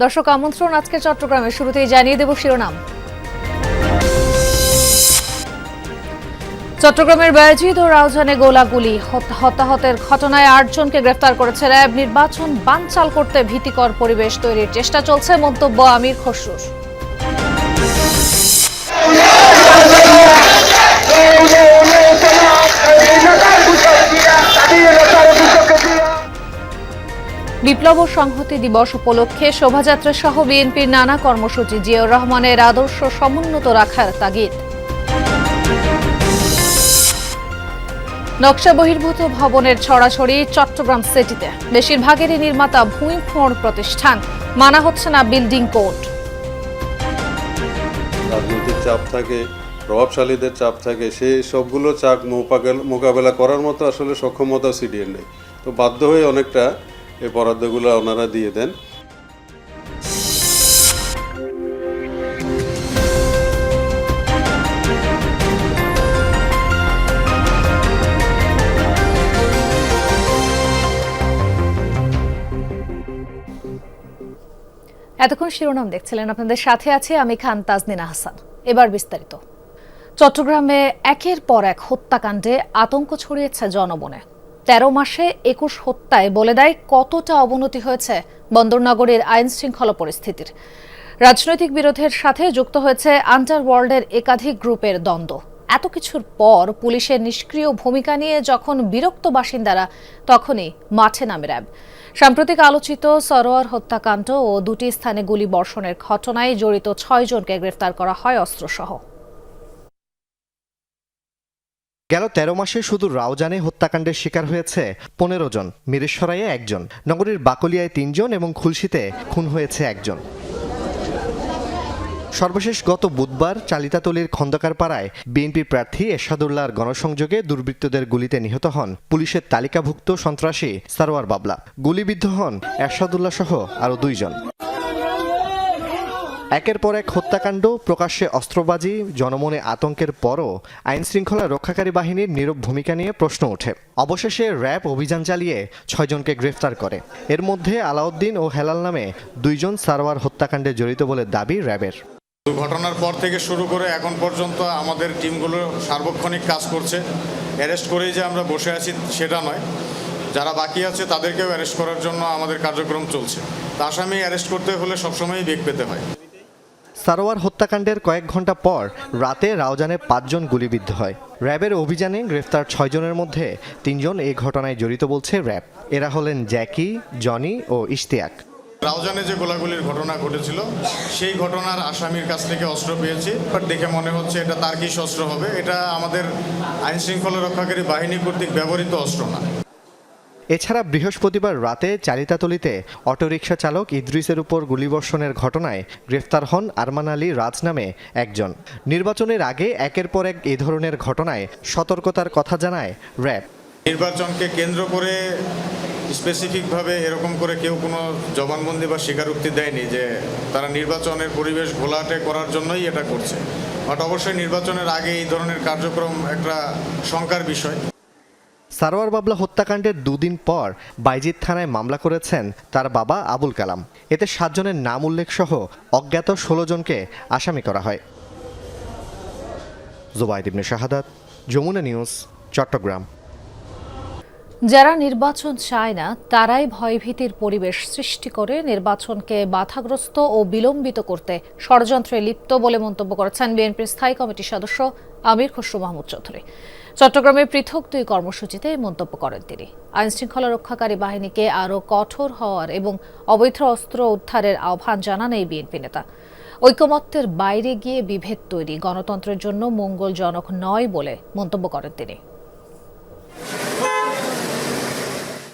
দর্শক আমন্ত্রণ আজকে চট্টগ্রামের শুরুতেই জানিয়ে দেব শিরোনাম। চট্টগ্রামের বায়াজিদ ও রাউজানে গোলাগুলি হতাহতের ঘটনায় আটজনকে গ্রেফতার করেছে র্যাব। নির্বাচন বানচাল করতে ভীতিকর পরিবেশ তৈরির চেষ্টা চলছে, মন্তব্য আমির খসরুর। বিপ্লব সংহতি দিবস উপলক্ষে শোভাযাত্রা সহ বিএনপির নানা কর্মসূচি জিয়াউর রহমানের আদর্শ সমুন্নত রাখার তাগিদ। নকশা বহির্ভূত ভবনের ছড়াছড়ি চট্টগ্রাম সিটিতে। বেশিরভাগেরই নির্মাতা ভূমিফোড় প্রতিষ্ঠান। মানা হচ্ছে না বিল্ডিং কোড। রাজনৈতিক চাপ থাকে, প্রভাবশালীদের চাপ থাকে সেই সবগুলো চাপ মোকাবেলা মোকাবেলা করার মতো আসলে সক্ষমতা সিডিএর নেই। তো বাধ্য হয়ে অনেকটা এই বরাদ্দগুলো ওনারা দিয়ে দেন। এতক্ষণ শিরোনাম দেখছিলেন। আপনাদের সাথে আছে আমি খান তাজনিনা হাসান এবার বিস্তারিত। চট্টগ্রামে একের পর এক হত্যাকাণ্ডে আতঙ্ক ছড়িয়েছে জনমনে। তেরো মাসে একুশ হত্যায় বলে দেয় কতটা অবনতি হয়েছে বন্দরনগরের আইন শৃঙ্খলা পরিস্থিতির। রাজনৈতিক বিরোধের সাথে যুক্ত হয়েছে আন্ডারওয়ার্ল্ডের একাধিক গ্রুপের দ্বন্দ্ব। এত কিছুর পর পুলিশের নিষ্ক্রিয় ভূমিকা নিয়ে যখন বিরক্ত বাসিন্দারা, তখনই মাঠে নামে র্যাব। সাম্প্রতিক আলোচিত সরোয়ার হত্যাকাণ্ড ও দুটি স্থানে গুলি বর্ষণের ঘটনায় জড়িত ছয় জনকে গ্রেফতার করা হয় অস্ত্রসহ। গেল তেরো মাসে শুধু রাউজানে হত্যাকাণ্ডের শিকার হয়েছে পনেরো জন, মিরেশ্বরাইয়ে একজন, নগরীর বাকলিয়ায় তিনজন এবং খুলশিতে খুন হয়েছে একজন। সর্বশেষ গত বুধবার চালিতাতলির খন্দকার পাড়ায় বিএনপি প্রার্থী এরশাদুল্লাহর গণসংযোগে দুর্বৃত্তদের গুলিতে নিহত হন পুলিশের তালিকাভুক্ত সন্ত্রাসী সারোয়ার বাবলা। গুলিবিদ্ধ হন এরশাদুল্লাহ সহ আরও দুইজন। একের পর এক হত্যাকাণ্ড, প্রকাশ্যে অস্ত্রবাজি, জনমনে আতঙ্কের পরও আইন শৃঙ্খলা রক্ষাকারী বাহিনীর নীরব ভূমিকা নিয়ে প্রশ্ন ওঠে। অবশেষে র্যাব অভিযান চালিয়ে ছয়জনকে গ্রেফতার করে। এর মধ্যে আলাউদ্দিন ও হেলাল নামে দুইজন সারওয়ার হত্যাকাণ্ডে জড়িত বলে দাবি র্যাবের। ঘটনার পর থেকে শুরু করে এখন পর্যন্ত আমাদের টিমগুলো সার্বক্ষণিক কাজ করছে। অ্যারেস্ট করেই যে আমরা বসে আছি সেটা নয়। যারা বাকি আছে তাদেরকেও অ্যারেস্ট করার জন্য আমাদের কার্যক্রম চলছে। আসামি অ্যারেস্ট করতে হলে সবসময়ই বেগ পেতে হয়। সারোয়ার হত্যাকাণ্ডের কয়েক ঘণ্টা পর রাতে রাউজানে পাঁচজন গুলিবিদ্ধ হয়। র্যাবের অভিযানে গ্রেফতার ছয়জনের মধ্যে তিনজন এই ঘটনায় জড়িত বলছে র্যাব। এরা হলেন জ্যাকি, জনি ও ইশতিয়াক। রাউজানে যে গোলাগুলির ঘটনা ঘটেছিল, সেই ঘটনার আসামির কাছ থেকে অস্ত্র পেয়েছি বাট দেখে মনে হচ্ছে এটা তার্কিশ অস্ত্র হবে। এটা আমাদের আইন শৃঙ্খলা রক্ষাকারী বাহিনী কর্তৃক ব্যবহৃত অস্ত্র না। এছাড়া বৃহস্পতিবার রাতে চালিতাতলিতে অটোরিকশা চালক ইদ্রিসের উপর গুলিবর্ষণের ঘটনায় গ্রেফতার হন আরমান আলী রাজ নামে একজন। নির্বাচনের আগে একের পর এক এ ধরনের ঘটনায় সতর্কতার কথা জানায় র্যাব। নির্বাচনকে কেন্দ্র করে স্পেসিফিকভাবে এরকম করে কেউ কোনো জবানবন্দি বা স্বীকারোক্তি দেয়নি যে তারা নির্বাচনের পরিবেশ ঘোলাটে করার জন্যই এটা করছে। বাট অবশ্যই নির্বাচনের আগে এই ধরনের কার্যক্রম একটা শঙ্কার বিষয়। সারোয়ার বাবলা হত্যাকাণ্ডের দুদিন পর বাইজিদ থানায় মামলা করেছেন তার বাবা আবুল কালাম। এতে সাতজনের নাম উল্লেখ সহ অজ্ঞাত ষোলো জনকে আসামি করা হয়। জোবাইদ ইবনে শাহাদাত, যমুনা নিউজ, চট্টগ্রাম। যারা নির্বাচন চায় না, তারাই ভয়ভীতির পরিবেশ সৃষ্টি করে নির্বাচনকে বাধাগ্রস্ত ও বিলম্বিত করতে ষড়যন্ত্রে লিপ্ত বলে মন্তব্য করেছেন বিএনপির স্থায়ী কমিটির সদস্য আমির খসরু মাহমুদ চৌধুরী। চট্টগ্রামে পৃথক দুই কর্মসূচিতে এই মন্তব্য করেন তিনি। আইনশৃঙ্খলা রক্ষাকারী বাহিনীকে আরও কঠোর হওয়ার এবং অবৈধ অস্ত্র উদ্ধারের আহ্বান জানান এই বিএনপি নেতা। ঐকমত্যের বাইরে গিয়ে বিভেদ তৈরি, গণতন্ত্রের জন্য মঙ্গলজনক নয় বলে মন্তব্য করেন তিনি।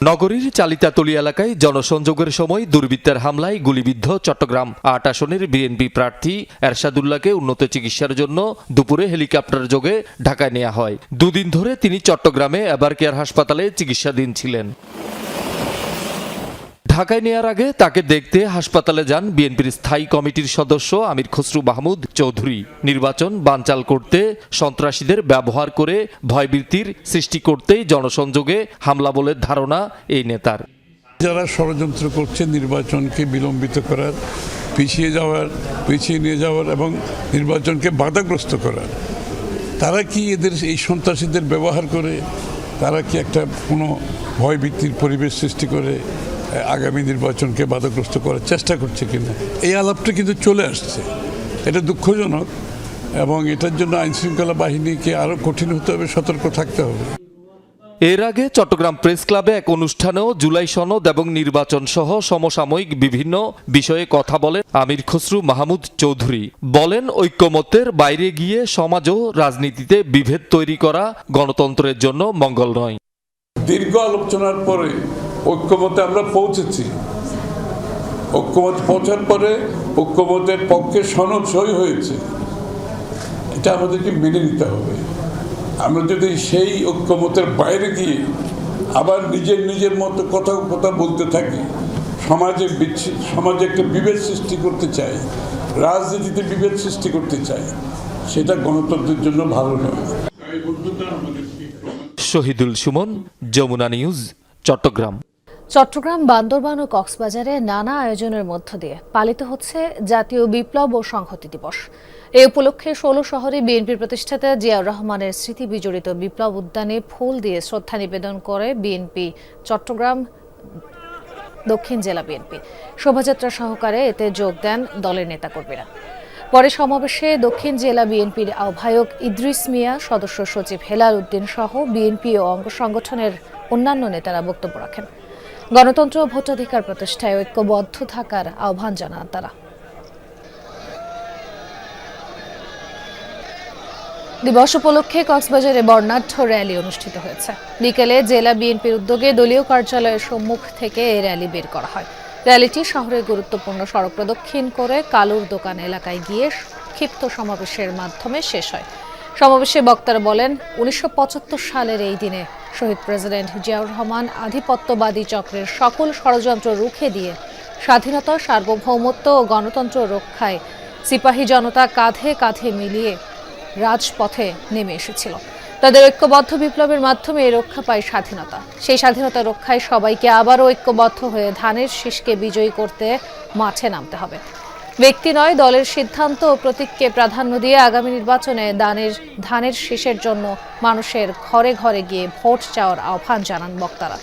নগরীর চালিতাতলি এলাকায় জনসংযোগের সময় দুর্বৃত্তের হামলায় গুলিবিদ্ধ চট্টগ্রাম আট আসনের বিএনপি প্রার্থী এরশাদুল্লাহকে উন্নত চিকিৎসার জন্য দুপুরে হেলিকপ্টার যোগে ঢাকায় নেওয়া হয়। দুদিন ধরে তিনি চট্টগ্রামে এবার কেয়ার হাসপাতালে চিকিৎসাধীন ছিলেন। ঢাকায় নেয়ার আগে তাকে দেখতে হাসপাতালে যান বিএনপির স্থায়ী কমিটির সদস্য আমির খসরু মাহমুদ চৌধুরী। নির্বাচন বানচাল করতে সন্ত্রাসীদের ব্যবহার করে ভয়ভীতির সৃষ্টি করতেই জনসংযোগে হামলা বলে ধারণা এই নেতার। যারা ষড়যন্ত্র করছে নির্বাচনকে বিলম্বিত করার, পিছিয়ে যাওয়ার, পিছিয়ে নিয়ে যাওয়ার এবং নির্বাচনকে বাধাগ্রস্ত করার, তারা কি এদের এই সন্ত্রাসীদের ব্যবহার করে? তারা কি একটা কোনো ভয়ভীতির পরিবেশ সৃষ্টি করে? আগামী নির্বাচনকে বাধাগ্রস্ত করার চেষ্টা করছে কিনা। এই আলাপটা কিন্তু চলে আসছে। এটা দুঃখজনক এবং এটার জন্য আইনশৃঙ্খলা বাহিনীকে আরও কঠিন হতে হবে সতর্ক থাকতে হবে। এর আগে চট্টগ্রাম প্রেস ক্লাবে এক অনুষ্ঠানেও জুলাই সনদ এবং নির্বাচন সহ সমসাময়িক বিভিন্ন বিষয়ে কথা বলেন আমির খসরু মাহমুদ চৌধুরী। বলেন ঐক্যমত্যের বাইরে গিয়ে সমাজ ও রাজনীতিতে বিভেদ তৈরি করা গণতন্ত্রের জন্য মঙ্গল নয়। দীর্ঘ আলোচনার পরে ঐক্যমতে আমরা পৌঁছেছি। ঐক্যমত পৌঁছার পরে ঐক্যমতের পক্ষে সনদ সই হয়েছে। এটা আমাদেরকে মেনে নিতে হবে। আমরা যদি সেই ঐক্যমতের বাইরে গিয়ে আবার নিজের নিজের মতো কথা কথা বলতে থাকি সমাজে বিচ্ছি সমাজে একটা বিভেদ সৃষ্টি করতে চাই রাজনীতিতে বিভেদ সৃষ্টি করতে চাই সেটা গণতন্ত্রের জন্য ভালো নয়। শহীদুল সুমন যমুনা নিউজ চট্টগ্রাম। চট্টগ্রাম, বান্দরবান ও কক্সবাজারে নানা আয়োজনের মধ্য দিয়ে পালিত হচ্ছে জাতীয় বিপ্লব ও সংহতি দিবস। এই উপলক্ষে ষোলো শহরে বিএনপির প্রতিষ্ঠাতা জিয়াউর রহমানের স্মৃতি বিজড়িত বিপ্লব উদ্যানে ফুল দিয়ে শ্রদ্ধা নিবেদন করে বিএনপি চট্টগ্রাম, দক্ষিণ জেলা বিএনপি। শোভাযাত্রা সহকারে এতে যোগ দেন দলের নেতাকর্মীরা। পরে সমাবেশে দক্ষিণ জেলা বিএনপির আহ্বায়ক ইদ্রিস মিয়া, সদস্য সচিব হেলাল উদ্দিন সহ বিএনপি ও অঙ্গ সংগঠনের অন্যান্য নেতারা বক্তব্য রাখেন। গণতন্ত্র ও ভোটাধিকার প্রতিষ্ঠায় ঐক্যবদ্ধ থাকার আহ্বান জানান তারা। দিবস উপলক্ষে কক্সবাজারে বর্ণাঢ্য র্যালি অনুষ্ঠিত হয়েছে। বিকেলে জেলা বিএনপির উদ্যোগে দলীয় কার্যালয়ের সম্মুখ থেকে এই র্যালি বের করা হয়। র্যালিটি শহরের গুরুত্বপূর্ণ সড়ক প্রদক্ষিণ করে কালুর দোকান এলাকায় গিয়ে ক্ষিপ্ত সমাবেশের মাধ্যমে শেষ হয়। সমাবেশে বক্তারা বলেন, উনিশশো পঁচাত্তর সালের এই দিনে শহীদ প্রেসিডেন্ট জিয়াউর রহমান আধিপত্যবাদী চক্রের সকল ষড়যন্ত্র রুখে দিয়ে স্বাধীনতা, সার্বভৌমত্ব ও গণতন্ত্র রক্ষায় সিপাহী জনতা কাঁধে কাঁধে মিলিয়ে রাজপথে নেমে এসেছিল। তাদের ঐক্যবদ্ধ বিপ্লবের মাধ্যমে রক্ষা পায় স্বাধীনতা। সেই স্বাধীনতা রক্ষায় সবাইকে আবারও ঐক্যবদ্ধ হয়ে ধানের শীষকে বিজয়ী করতে মাঠে নামতে হবে। ব্যক্তি নয়, দলের সিদ্ধান্ত ও প্রতীককে প্রাধান্য দিয়ে আগামী নির্বাচনে দানের, ধানের শীষের জন্য মানুষের ঘরে ঘরে গিয়ে ভোট চাওয়ার আহ্বান জানান বক্তারা।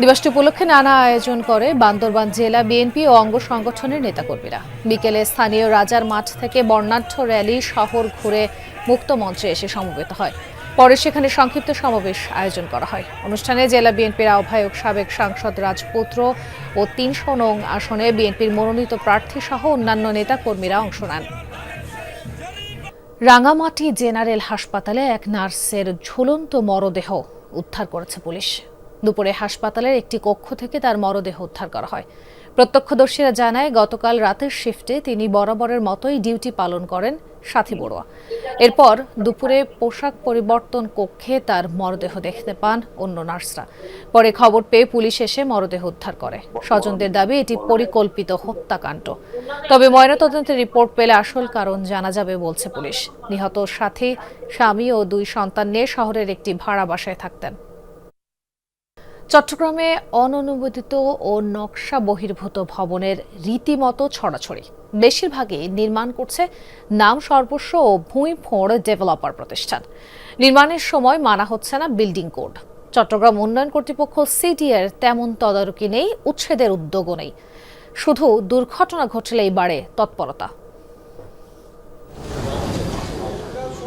দিবসটি উপলক্ষে নানা আয়োজন করে বান্দরবান জেলা বিএনপি ও অঙ্গ সংগঠনের নেতাকর্মীরা। বিকেলে স্থানীয় রাজার মাঠ থেকে বর্ণাঢ্য র্যালি, শহর ঘুরে মুক্ত মঞ্চে এসে সমবেত হয়। পরে সেখানে সংক্ষিপ্ত সমাবেশ আয়োজন করা হয়। অনুষ্ঠানে জেলা বিএনপির আহ্বায়ক, সাবেক সাংসদ রাজপুত্র ও তিনশো নং আসনে বিএনপির মনোনীত প্রার্থী সহ অন্যান্য নেতাকর্মীরা অংশ নেন। রাঙামাটি জেনারেল হাসপাতালে এক নার্সের ঝুলন্ত মরদেহ উদ্ধার করেছে পুলিশ। দুপুরে হাসপাতালের একটি কক্ষ থেকে তার মরদেহ উদ্ধার করা হয়। প্রত্যক্ষদর্শীরা জানায়, গতকাল রাতের শিফটে তিনি বরাবরের মতোই ডিউটি পালন করেন সাথী বড়ুয়া। এরপর দুপুরে পোশাক পরিবর্তন কক্ষে তার মরদেহ দেখতে পান অন্য নার্সরা। পরে খবর পেয়ে পুলিশ এসে মরদেহ উদ্ধার করে। স্বজনদের দাবি, এটি পরিকল্পিত হত্যাকাণ্ড। তবে ময়নাতদন্তের রিপোর্ট পেলে আসল কারণ জানা যাবে বলছে পুলিশ। নিহত সাথী, স্বামী ও দুই সন্তান নিয়ে শহরের একটি ভাড়া বাসায় থাকতেন। চট্টগ্রামে অননুমোদিত ও নকশা বহির্ভূত ভবনের রীতিমতো ছড়াছড়ি। বেশিরভাগই নির্মাণ করছে নাম সর্বস্ব ও ভূমি ফোঁড় ডেভেলপার প্রতিষ্ঠান। নির্মাণের সময় মানা হচ্ছে না বিল্ডিং কোড। চট্টগ্রাম উন্নয়ন কর্তৃপক্ষ সিডিএর তেমন তদারকি নেই, উচ্ছেদের উদ্যোগও নেই। শুধু দুর্ঘটনা ঘটলেই বাড়ে তৎপরতা।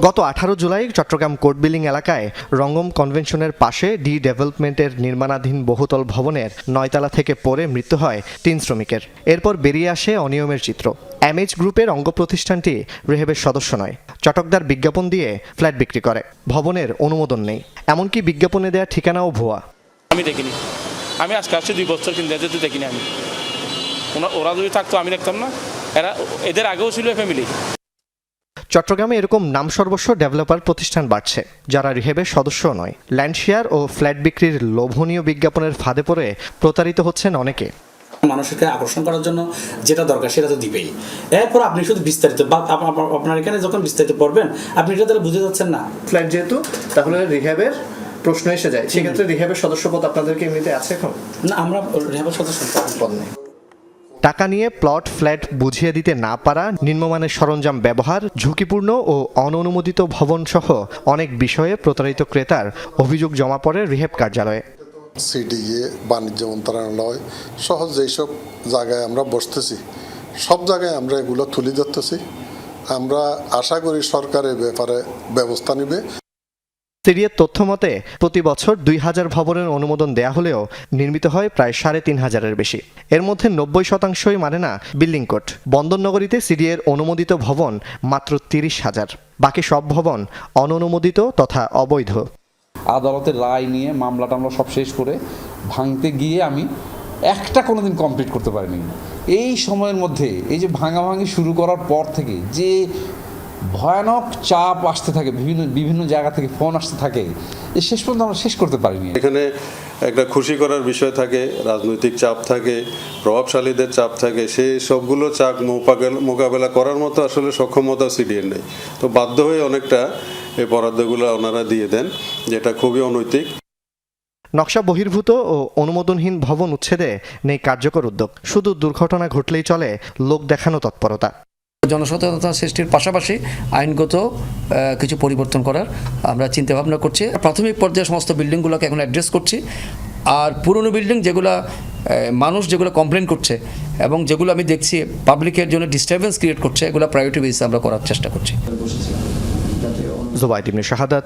গত আঠারো জুলাই চট্টগ্রাম কোর্ট বিল্ডিং এলাকায় রঙ্গম কনভেনশনের পাশে ডি ডেভেলপমেন্টের নির্মাণাধীন বহুতল ভবনের নয়তলা থেকে পড়ে মৃত্যু হয় তিন শ্রমিকের। এরপর বেরিয়ে আসে অনিয়মের চিত্র। এমএইচ গ্রুপের অঙ্গ প্রতিষ্ঠানটি রেহেবের সদস্য নয়। চটকদার বিজ্ঞাপন দিয়ে ফ্ল্যাট বিক্রি করে। ভবনের অনুমোদন নেই। এমনকি বিজ্ঞাপনে দেওয়া ঠিকানাও ভুয়া। আমি দেখিনি। আমি আজকে আসছি দুই বছর কিন্তু এদের তো দেখিনি আমি। ওরা যদি থাকতো, আমি দেখতাম না। এরা এদের আগেও ছিল ফ্যামিলি চট্টগ্রামে এরকম নাম সর্বস্ব ডেভেলপার প্রতিষ্ঠান বাড়ছে যারা রিহেবের সদস্য নয়। ল্যান্ড শেয়ার ও ফ্ল্যাট বিক্রির লোভনীয় বিজ্ঞাপনের ফাঁদে পড়ে প্রতারিত হচ্ছেন অনেকে। মানুষকে আকর্ষণ করার জন্য যেটা দরকার সেটা তো দিবেই। এরপর আপনি শুধু বিস্তারিত বা আপ- আপ- আপনার এখানে যখন বিস্তারিত পড়বেন আপনি এটা তাহলে বুঝে যাচ্ছেন না। ফ্ল্যাট যেহেতু তাহলে রিহেবের প্রশ্ন এসে যায়। সেক্ষেত্রে রিহ্যাবের সদস্যপদ আপনাদেরকে এমনিতে আছে এখন? না আমরা রেহাবের সদস্য পদ নেই। টাকা নিয়ে প্লট, ফ্ল্যাট বুঝিয়ে দিতে না পারা, নিম্নমানের সরঞ্জাম ব্যবহার, ঝুঁকিপূর্ণ ও অননুমোদিত ভবন সহ অনেক বিষয়ে প্রতারিত ক্রেতার অভিযোগ জমা পড়ে রিহেব কার্যালয়ে। সিডিএ, বাণিজ্য মন্ত্রণালয় সহ যেসব জায়গায় আমরা বসতেছি, সব জায়গায় আমরা এগুলো তুলে ধরতেছি। আমরা আশা করি সরকার এ ব্যাপারে ব্যবস্থা নেবে। সিরিয়ার তথ্য মতে, প্রতি বছর দুই হাজার ভবনের অনুমোদন দেয়া হলেও নির্মিত হয় প্রায় সাড়ে তিন হাজারের বেশি। এর মধ্যে নব্বই শতাংশই মানে না বিল্ডিং কোড। বন্দরনগরীতে সিডিএর অনুমোদিত ভবন মাত্র তিরিশ হাজার। বাকি সব ভবন অননুমোদিত তথা অবৈধ। আদালতের রায় নিয়ে মামলা টামলা সব শেষ করে ভাঙতে গিয়ে আমি একটা কোনোদিন কমপ্লিট করতে পারিনি। এই সময়ের মধ্যে এই যে ভাঙাভাঙি শুরু করার পর থেকে যে ভয়ানক চাপ আসতে থাকে বিভিন্ন বিভিন্ন জায়গা থেকে ফোন আসতে থাকে। এ শেষ পর্যন্ত আমরা শেষ করতে পারিনি। এখানে একটা খুশি করার বিষয় থাকে রাজনৈতিক চাপ থাকে প্রভাবশালীদের চাপ থাকে সেই সবগুলো চাপ মোকাবেলা মোকাবেলা করার মতো আসলে সক্ষমতা সিডিএর নেই। তো বাধ্য হয়ে অনেকটা এই বরাদ্দগুলো ওনারা দিয়ে দেন যেটা খুবই অনৈতিক। নকশা বহির্ভূত ও অনুমোদনহীন ভবন উচ্ছেদে নেই কার্যকর উদ্যোগ। শুধু দুর্ঘটনা ঘটলেই চলে লোক দেখানো তৎপরতা। জনসচেতনতা সৃষ্টির পাশাপাশি আইনগত কিছু পরিবর্তন করার আমরা চিন্তা ভাবনা করছি। প্রাথমিক পর্যায়ে সমস্ত বিল্ডিংগুলোকে এখন অ্যাড্রেস করছি। আর পুরনো বিল্ডিং যেগুলো মানুষ যেগুলো কমপ্লেন করছে এবং যেগুলো আমি দেখছি পাবলিকের জন্য ডিস্টারবেন্স ক্রিয়েট করছে এগুলো প্রায়োরিটি বেসিসে আমরা করার চেষ্টা করছি। জোবাইদ ইবনে শাহাদাত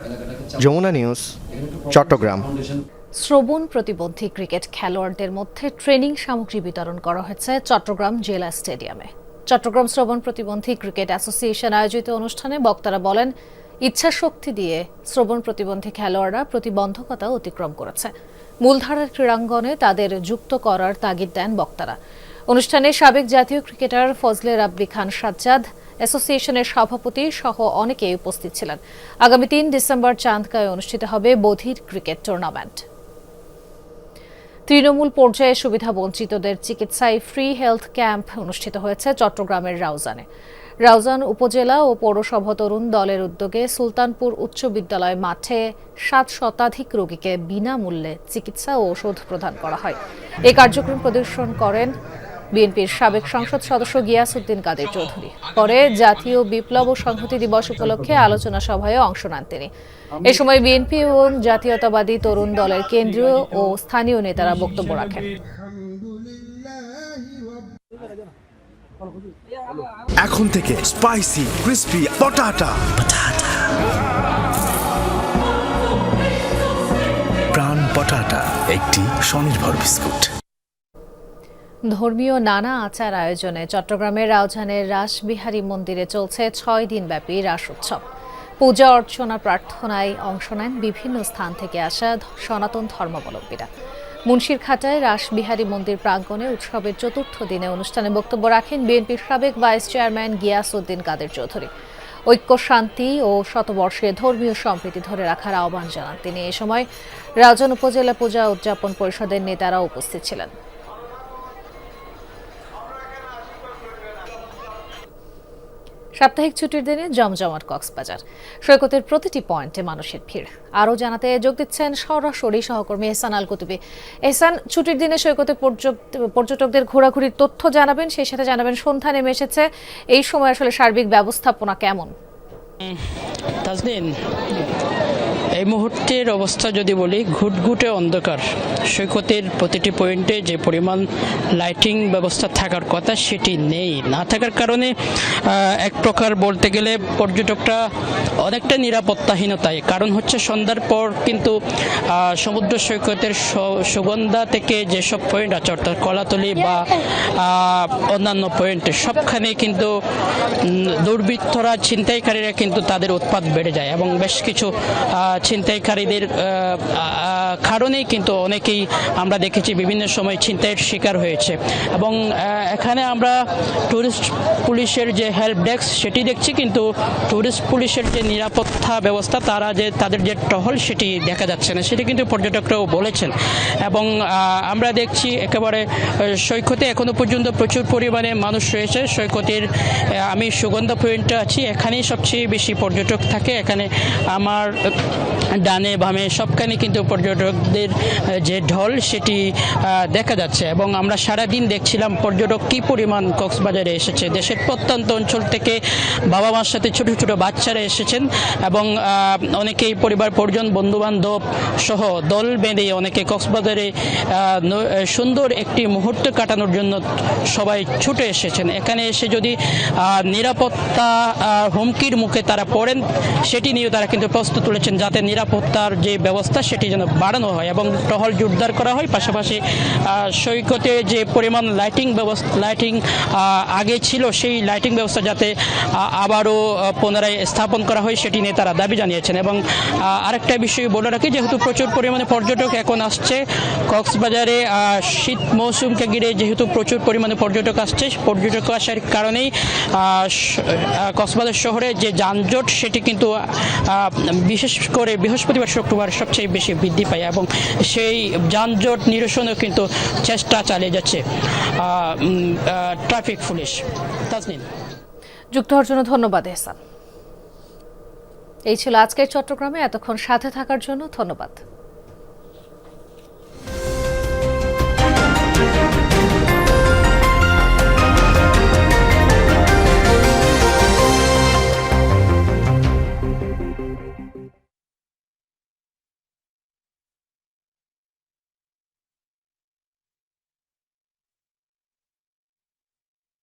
যমুনা নিউজ চট্টগ্রাম। শ্রবণ প্রতিবন্ধী ক্রিকেট খেলোয়াড়দের মধ্যে ট্রেনিং সামগ্রী বিতরণ করা হয়েছে চট্টগ্রাম জেলা স্টেডিয়ামে। চট্টগ্রাম শ্রবণ প্রতিবন্ধী ক্রিকেট অ্যাসোসিয়েশন আয়োজিত অনুষ্ঠানে বক্তারা বলেন ইচ্ছা শক্তি দিয়ে শ্রবণ প্রতিবন্ধী খেলোয়াড়রা প্রতিবন্ধকতা অতিক্রম করেছে। মূলধারার ক্রীড়াঙ্গনে তাদের যুক্ত করার তাগিদ দেন বক্তারা। অনুষ্ঠানে সাবেক জাতীয় ক্রিকেটার ফজলে রাব্বি খান সাজ্জাদ, অ্যাসোসিয়েশনের সভাপতি সহ অনেকেই উপস্থিত ছিলেন। আগামী তিন ডিসেম্বর চাঁদকায় অনুষ্ঠিত হবে বধির ক্রিকেট টুর্নামেন্ট। তৃণমূল পর্যায়ে সুবিধা বঞ্চিতদের চিকিৎসায় ফ্রি হেলথ ক্যাম্প অনুষ্ঠিত হয়েছে চট্টগ্রামের রাউজানে। রাউজান উপজেলা ও পৌরসভা তরুণ দলের উদ্যোগে সুলতানপুর উচ্চ বিদ্যালয় মাঠে সাত শতাধিক রোগীকে বিনামূল্যে চিকিৎসা ও ওষুধ প্রদান করা হয়। এ কার্যক্রম প্রদর্শন করেন বিএনপির সাবেক সংসদ সদস্য গিয়াসউদ্দিন কাদের চৌধুরী। পরে জাতীয় বিপ্লব ও সংহতি দিবস উপলক্ষে আলোচনা সভায় অংশ নেন তিনি। এ সময় বিএনপি এবং জাতীয়তাবাদী তরুণ দলের কেন্দ্রীয় ও স্থানীয় নেতারা বক্তব্য রাখেন। এখন থেকে স্পাইসি, ক্রিস্পি, পটাটা। প্রাণ পটাটা, একটি স্বনির্ভর বিস্কুট। ধর্মীয় নানা আচার আয়োজনে চট্টগ্রামের রাউজানের রাসবিহারী মন্দিরে চলছে ছয় দিনব্যাপী রাস উৎসব পূজা অর্চনা প্রার্থনায় অংশ নেন বিভিন্ন স্থান থেকে আসা সনাতন ধর্মাবলম্বীরা। মুন্সির খাটায় রাসবিহারী মন্দির প্রাঙ্গণে উৎসবের চতুর্থ দিনে অনুষ্ঠানে বক্তব্য রাখেন বিএনপির সাবেক ভাইস চেয়ারম্যান গিয়াস উদ্দিন কাদের চৌধুরী। ঐক্য, শান্তি ও শতবর্ষে ধর্মীয় সম্প্রীতি ধরে রাখার আহ্বান জানান তিনি। এ সময় রাজন উপজেলা পূজা উদযাপন পরিষদের নেতারা উপস্থিত ছিলেন। সাপ্তাহিক ছুটির দিনে জমজমাট কক্সবাজার। সৈকতের প্রতিটি পয়েন্টে মানুষের ভিড়। আরও জানাতে যোগ দিচ্ছেন সরাসরি সহকর্মী এহসান আল কুতুবি এহসান, ছুটির দিনে সৈকতে পর্যট- পর্যটকদের ঘোরাঘুরির তথ্য জানাবেন, সেই সাথে জানাবেন সন্ধ্যা নেমে এসেছে। এই সময় আসলে সার্বিক ব্যবস্থাপনা কেমন? এই মুহূর্তের অবস্থা যদি বলি, ঘুটঘুটে অন্ধকার। সৈকতের প্রতিটি পয়েন্টে যে পরিমাণ লাইটিং ব্যবস্থা থাকার কথা সেটি নেই। না থাকার কারণে এক প্রকার বলতে গেলে পর্যটকরা অনেকটা নিরাপত্তাহীনতায়। কারণ হচ্ছে সন্ধ্যার পর কিন্তু সমুদ্র সৈকতের সুগন্ধা থেকে যেসব পয়েন্ট আছে, অর্থাৎ কলাতলি বা অন্যান্য পয়েন্টে, সবখানে কিন্তু দুর্বৃত্তরা, ছিনতাইকারীরা কিন্তু তাদের উৎপাত বেড়ে যায় এবং বেশ কিছু ছিনতাইকারীদের কারণেই কিন্তু অনেকেই আমরা দেখেছি বিভিন্ন সময় ছিনতাইয়ের শিকার হয়েছে। এবং এখানে আমরা টুরিস্ট পুলিশের যে হেল্প ডেস্ক সেটি দেখছি, কিন্তু টুরিস্ট পুলিশের যে নিরাপত্তা ব্যবস্থা, তারা যে, তাদের যে টহল সেটি দেখা যাচ্ছে না, সেটি কিন্তু পর্যটকরাও বলেছেন। এবং আমরা দেখছি একেবারে সৈকতে এখনও পর্যন্ত প্রচুর পরিমাণে মানুষ রয়েছে। সৈকতের আমি সুগন্ধা পয়েন্টে আছি। এখানেই সবচেয়ে বেশি পর্যটক থাকে। এখানে আমার ডানে বামে সবখানে কিন্তু পর্যটকদের যে ঢল সেটি দেখা যাচ্ছে। এবং আমরা সারাদিন দেখছিলাম পর্যটক কি পরিমাণ কক্সবাজারে এসেছে। দেশের প্রত্যন্ত অঞ্চল থেকে বাবা মার সাথে ছোট ছোট বাচ্চারা এসেছেন এবং অনেকেই পরিবার, পরিজন বন্ধু বান্ধব সহ দল বেঁধে অনেকে কক্সবাজারে সুন্দর একটি মুহূর্ত কাটানোর জন্য সবাই ছুটে এসেছেন। এখানে এসে যদি নিরাপত্তা হুমকির মুখে তারা পড়েন, সেটি নিয়ে তারা কিন্তু প্রস্তুত তুলেছেন। যাতে নিরাপত্তার যে ব্যবস্থা, সেটি যেন বাড়ানো হয় এবং টহল জোরদার করা হয়। পাশাপাশি সৈকতে যে পরিমাণ লাইটিং ব্যবস্থা লাইটিং আগে ছিল, সেই লাইটিং ব্যবস্থা যাতে আবারও পুনরায় স্থাপন করা হয়, সেটি নিয়ে তারা দাবি জানিয়েছেন। এবং আরেকটা বিষয় বলে রাখি, যেহেতু প্রচুর পরিমাণে পর্যটক এখন আসছে, কক্সবাজারে শীত মৌসুমকে ঘিরে যেহেতু প্রচুর পরিমাণে পর্যটক আসছে, পর্যটক আসার কারণেই কক্সবাজার শহরে যে যানজট, সেটি কিন্তু বিশেষ বিশেষ করে বৃহস্পতিবার, শুক্রবার সবচেয়ে বেশি বৃদ্ধি পায় এবং সেই যানজট নিরসনও কিন্তু চেষ্টা চালিয়ে যাচ্ছে ট্রাফিক পুলিশ। তাজনিন যুক্ত হওয়ার জন্য ধন্যবাদ, এহসান। এই ছিল আজকের চট্টগ্রামে। এতক্ষণ সাথে থাকার জন্য ধন্যবাদ।